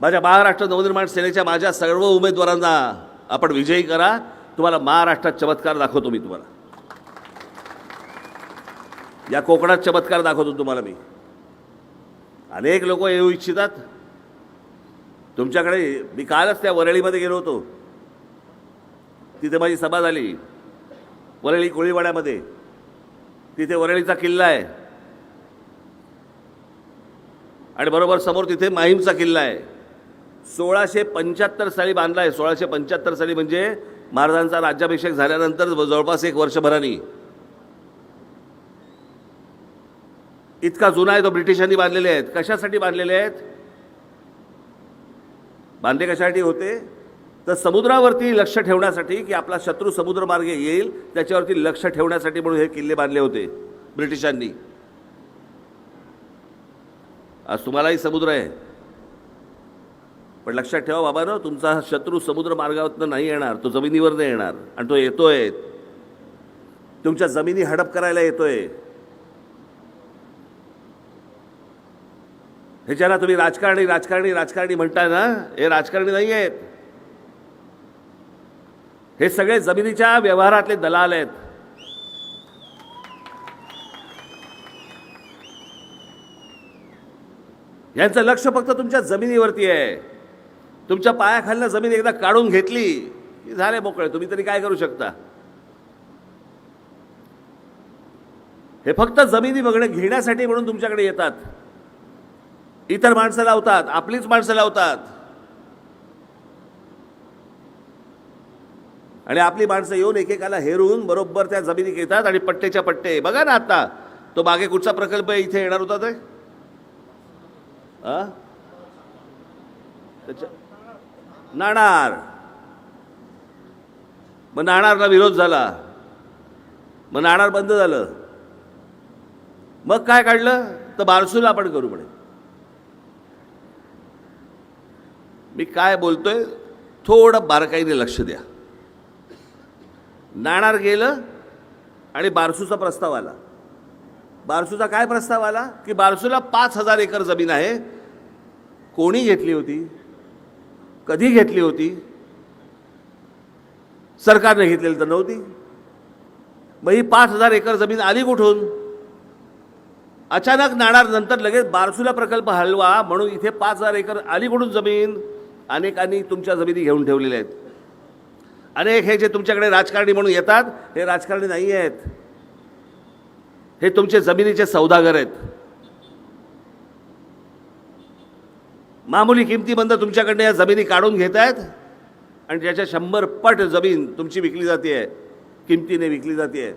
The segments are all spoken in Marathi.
माझ्या महाराष्ट्र नवनिर्माण सेनेच्या माझ्या सर्व उमेदवारांना आपण विजयी करा. तुम्हाला महाराष्ट्रात चमत्कार दाखवतो मी तुम्हाला. या कोकणात चमत्कार दाखवतो तुम्हाला मी. अनेक लोक येऊ इच्छितात. तुमच्याकडे मी कालच त्या वरळीमध्ये गेलो होतो. तिथे माझी सभा झाली. वरळी कोळीवाड्यामध्ये. तिथे वरळीचा किल्ला आहे. आणि बरोबर समोर तिथे माहीमचा किल्ला आहे. सोळाशे पंच्याहत्तर साली बांधला आहे. सोळाशे पंच्याहत्तर साली म्हणजे महाराजांचा राज्याभिषेक झाल्यानंतर जवळपास एक वर्षभरानी. इतका जुना आहे तो ब्रिटिशांनी बांधलेले आहेत. कशासाठी बांधलेले आहेत? बांधले कशासाठी होते? तर समुद्रावरती लक्ष ठेवण्यासाठी की आपला शत्रू समुद्रमार्गे येईल त्याच्यावरती लक्ष ठेवण्यासाठी म्हणून हे किल्ले बांधले होते ब्रिटिशांनी. आज तुम्हालाही समुद्र आहे. पण लक्षात ठेवा बाबा ना तुमचा हा शत्रू समुद्र मार्गावरनं नाही येणार तो जमिनीवर नाही येणार आणि तो येतोय. तुमच्या जमिनी हडप करायला येतोय. हे ज्याला तुम्ही राजकारणी राजकारणी राजकारणी म्हणताय ना हे राजकारणी नाही आहेत. हे सगळे जमिनीच्या व्यवहारातले दलाल आहेत. यांचं लक्ष फक्त तुमच्या जमिनीवरती आहे. तुमच्या पायाखालनं जमीन एकदा काढून घेतली की झाले मोकळे? तुम्ही तरी काय करू शकता? हे फक्त जमिनी बघणे घेण्यासाठी म्हणून तुमच्याकडे येतात. इतर माणसं लावतात आपलीच माणसं लावतात. आणि आपली माणसं येऊन एकेकाला हेरून बरोबर त्या जमिनी घेतात आणि पट्टेच्या पट्टे. बघा ना आता तो मागे कुठचा प्रकल्प इथे येणार होता ते? त्याच्या नाणार. मग नाणारला विरोध झाला. मग नाणार बंद झालं. मग काय काढलं? तर बारसूला आपण करू म्हणे. मी काय बोलतोय? थोडं बारकाईने लक्ष द्या. नाणार गेलं आणि बारसूचा प्रस्ताव आला. बारसूचा काय प्रस्ताव आला? की बारसूला पाच हजार एकर जमीन आहे. कोणी घेतली होती? कधी घेतली होती? सरकारने घेतलेली तर नव्हती. मग ही पाच हजार एकर जमीन आली कुठून? अचानक नाणार नंतर लगेच बारसुला प्रकल्प हलवा म्हणून इथे पाच हजार एकर आली कुठून जमीन? अनेकांनी तुमच्या जमिनी घेऊन ठेवलेल्या आहेत. अनेक हे जे तुमच्याकडे राजकारणी म्हणून येतात हे राजकारणी नाही आहेत. हे तुमचे जमिनीचे सौदागर आहेत. मामूली किमतीबंद तुमच्याकडनं या जमिनी काढून घेत आहेत आणि ज्याच्या शंभर पट जमीन तुमची विकली जाते आहे किमतीने विकली जाते आहे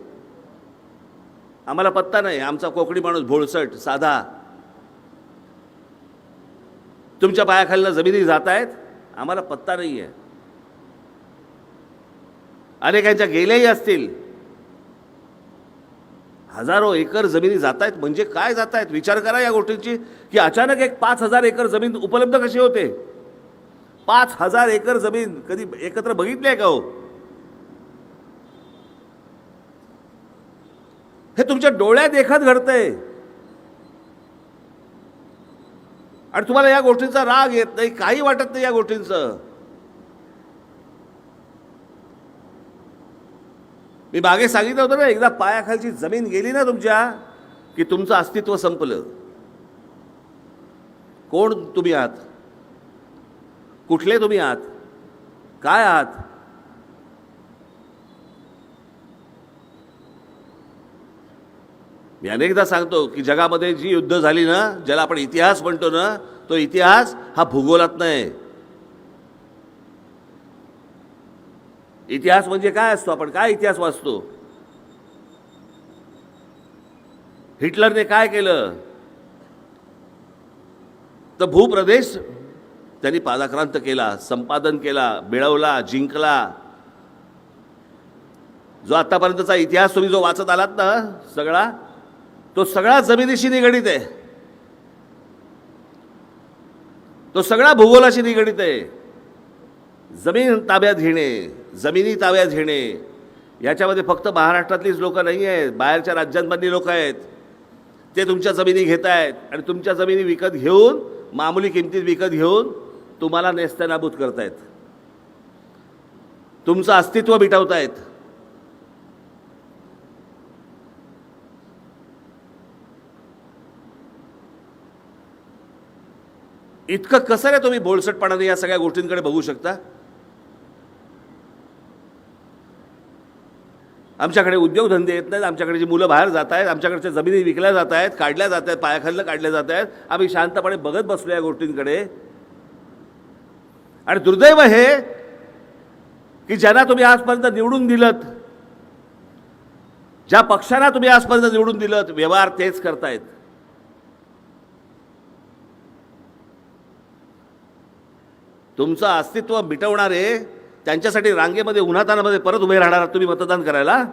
आम्हाला पत्ता नाही आमचा कोकणी माणूस भोळसट साधा. तुमच्या पायाखालनं जमिनी जात आहेत आम्हाला पत्ता नाही आहे अनेकांच्या गेल्याही असतील. हजारो एकर जमिनी जात आहेत म्हणजे काय जात आहेत विचार करा या गोष्टींची. की अचानक एक पाच हजार एकर जमीन उपलब्ध कशी होते? पाच हजार एकर जमीन कधी एकत्र बघितली आहे का हो? हे तुमच्या डोळ्यात देखत घडतंय. आणि तुम्हाला या गोष्टींचा राग येत नाही काही वाटत नाही या गोष्टींचं. मी मागे सांगितलं होतं ना एकदा पायाखालची जमीन गेली ना तुमच्या की तुमचं अस्तित्व संपलं. कोण तुम्ही आहात? कुठले तुम्ही आहात? काय आहात? मी अनेकदा सांगतो की जगामध्ये जी युद्ध झाली ना ज्याला आपण इतिहास म्हणतो ना तो इतिहास हा भूगोलात नाही. इतिहास म्हणजे काय असतो? आपण काय इतिहास वाचतो? हिटलरने काय केलं? तर भूप्रदेश त्यांनी पादाक्रांत केला संपादन केला मिळवला जिंकला. जो आतापर्यंतचा इतिहास तुम्ही जो वाचत आलात ना सगळा तो सगळा जमिनीशी निगडीत आहे. तो सगळा भूगोलाशी निगडीत आहे. जमीन ताब्यात घेणे जमिनी ताब्यात घेणे. याच्यामध्ये फक्त महाराष्ट्रातलीच लोकं नाही आहेत बाहेरच्या राज्यांमधली लोक आहेत. ते तुमच्या जमिनी घेत आहेत आणि तुमच्या जमिनी विकत घेऊन मामूली किमतीत विकत घेऊन तुम्हाला नेस्तनाबूत करतायत. तुमचं अस्तित्व मिटवतायत. इतकं कसं रे तुम्ही बोलसटपणाने या सगळ्या गोष्टींकडे बघू शकता? आमच्याकडे उद्योगधंदे येत नाहीत आमच्याकडे मुलं बाहेर जात आहेत आमच्याकडच्या जमिनी विकल्या जात आहेत काढल्या जात आहेत पायाखालनं काढल्या जात आहेत. आम्ही शांतपणे बघत बसलो या गोष्टींकडे. आणि दुर्दैव हे की ज्यांना तुम्ही आजपर्यंत निवडून दिलं ज्या पक्षांना तुम्ही आजपर्यंत निवडून दिलं व्यवहार तेच करतायत. तुमचं अस्तित्व मिटवणारे त्यांच्यासाठी रांगेमध्ये उन्हातानामध्ये परत उभे राहणार तुम्ही मतदान करायला?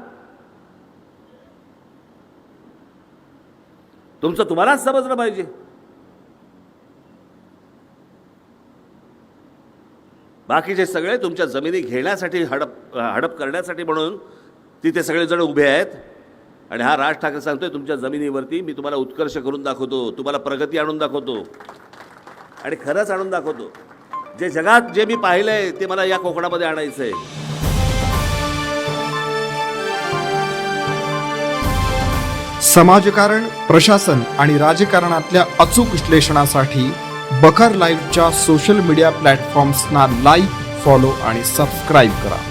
तुमचं तुम्हालाच समजलं पाहिजे. बाकीचे सगळे तुमच्या जमिनी घेण्यासाठी हडप हडप करण्यासाठी म्हणून तिथे सगळेजण उभे आहेत. आणि हा राज ठाकरे सांगतोय तुमच्या जमिनीवरती मी तुम्हाला उत्कर्ष करून दाखवतो तुम्हाला प्रगती आणून दाखवतो. आणि खरंच आणून दाखवतो. जे जगात जे मी पाहिलंय ते मला या कोकणामध्ये आणायचं आहे समाजकारण प्रशासन आणि राजकारणातल्या अचूक विश्लेषणासाठी बखर लाईव्हच्या सोशल मीडिया प्लॅटफॉर्म्सना लाईक फॉलो आणि सबस्क्राईब करा.